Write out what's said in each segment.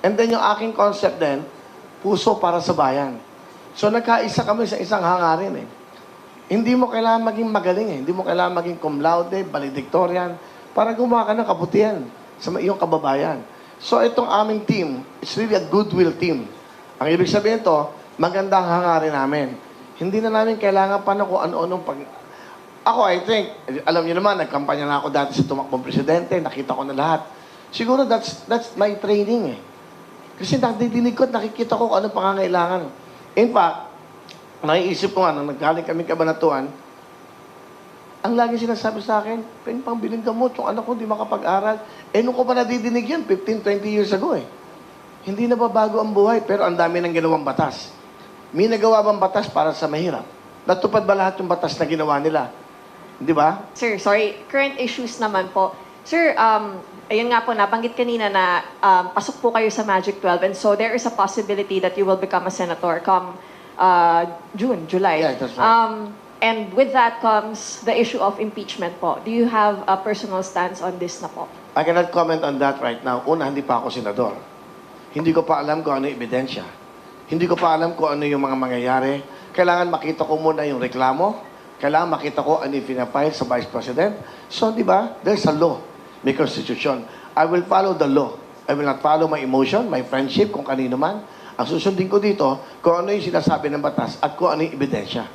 And then yung aking concept din, puso para sa bayan. So nagkaisa kami sa isang hangarin eh. Hindi mo kailangan maging magaling eh. Hindi mo kailangan maging cum laude, valedictorian, para gumawa ka ng kabutihan sa iyong kababayan. So itong aming team, it's really a goodwill team. Ang ibig sabihin to, magandang hangarin namin. Hindi na namin kailangan pa na kung ano-anong pag... Ako, I think, alam niyo naman, nagkampanya na ako dati sa tumakbong presidente, nakita ko na lahat. Siguro that's, that's my training eh. Kasi nadidinig ko at nakikita ko kung ano pangangailangan. In fact, naiisip ko nga, nang nagkaling kami kabanatuan, ang lagi sinasabi sa akin, pwede pang biling gamot, yung anak ko di makapag-aral. Eh, nung ko pa nadidinig yan, 15, 20 years ago eh. Hindi na babago ang buhay, pero ang dami ng ginawang batas. May nagawa bang batas para sa mahirap? Natupad ba lahat yung batas na ginawa nila? Di ba? Sir, sorry. Current issues naman po. Sir, um, ayun nga po, nabanggit kanina na um, pasok po kayo sa Magic 12 and so there is a possibility that you will become a senator come uh, June, July. Yeah, that's right. Um, and with that comes the issue of impeachment po. Do you have a personal stance on this na po? I cannot comment on that right now. Una, hindi pa ako senador. Hindi ko pa alam kung ano yung ebidensya. Hindi ko pa alam kung ano yung mga mangyayari. Kailangan makita ko muna yung reklamo. Kailangan makita ko ano yung pinapile sa Vice President. So, di ba? There's a law. May constitution. I will follow the law. I will not follow my emotion, my friendship, kung kanino man. Ang susundin ko dito, kung ano yung sinasabi ng batas at kung ano yung ebidensya.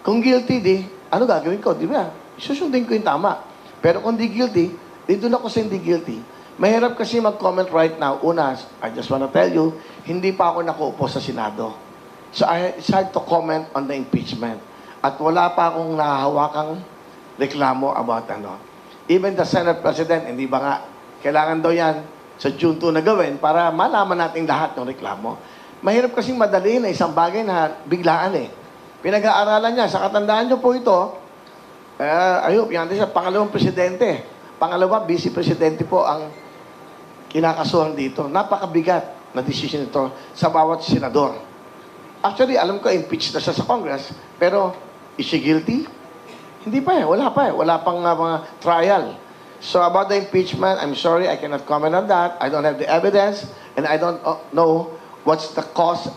Kung guilty, di, ano gagawin ko? Di ba? Susundin ko yung tama. Pero kung di guilty, di doon ako sa hindi guilty. Mahirap kasi mag-comment right now. Una, I just wanna tell you, hindi pa ako nakuupo sa Senado. So I, hard to comment on the impeachment. At wala pa akong nahahawakang reklamo about ano. Even the Senate President, hindi ba nga, kailangan daw yan sa June 2 na gawin para malaman natin lahat ng reklamo. Mahirap kasing madali na isang bagay na biglaan eh. Pinag-aaralan niya. Sa katandaan niyo po ito, eh, ayun, yan din siya, pangalawang presidente. Pangalawa, vice presidente po ang kinakasuhan dito. Napakabigat na decision ito sa bawat senador. Actually, alam ko, impeached na siya sa Congress. Pero, is she guilty? Hindi pa eh. Wala pa eh. Wala pang uh, mga trial. So, about the impeachment, I'm sorry, I cannot comment on that. I don't have the evidence. And I don't uh, know what's the cause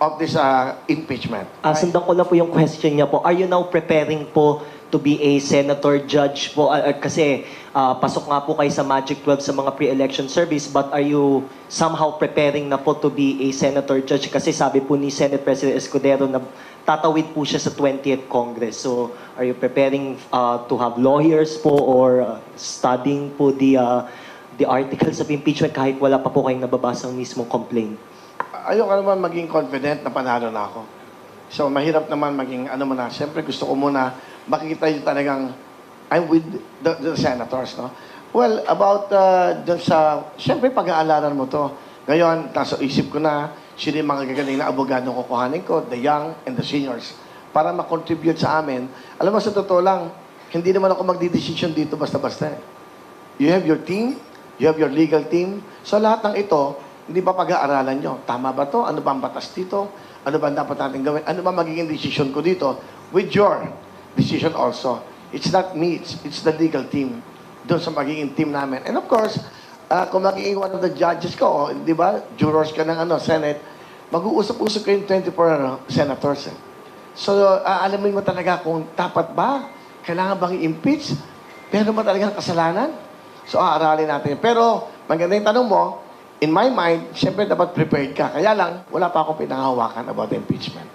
of this uh, impeachment. Ah, sundan ko lang po yung question niya po. Are you now preparing po to be a senator judge po? Ah, kasi ah, pasok nga po kayo sa Magic 12 sa mga pre-election service, but are you somehow preparing na po to be a senator judge? Kasi sabi po ni Senate President Escudero na tatawid po siya sa 20th Congress. So, are you preparing ah, to have lawyers po or ah, studying po the ah, the articles of impeachment kahit wala pa po kayong nababasang mismong complaint? ayoko naman maging confident na panalo na ako. So, mahirap naman maging, ano mo na, siyempre gusto ko muna makikita yung talagang, I'm with the, the senators, no? Well, about uh, dun sa, siyempre pag-aalalan mo to. Ngayon, nasa isip ko na, sino yung mga gagaling na abogado kukuhanin ko, the young and the seniors, para makontribute sa amin. Alam mo, sa totoo lang, hindi naman ako magdi-decision dito basta-basta. eh. You have your team, you have your legal team. So lahat ng ito, hindi ba pag-aaralan nyo? Tama ba to? Ano ba ang batas dito? Ano ba dapat natin gawin? Ano ba magiging decision ko dito? With your decision also. It's not me, it's, it's the legal team. Doon sa magiging team namin. And of course, uh, kung magiging one of the judges ko, oh, di ba, jurors ka ng ano, Senate, mag-uusap-usap kayong 24 ano, senators. Eh. So, aalamin mo talaga kung dapat ba, kailangan bang i-impeach? Pero ba talagang kasalanan? So, aaralin natin. Pero, maganda yung tanong mo, in my mind, siyempre dapat prepared ka. Kaya lang, wala pa akong pinangahawakan about impeachment.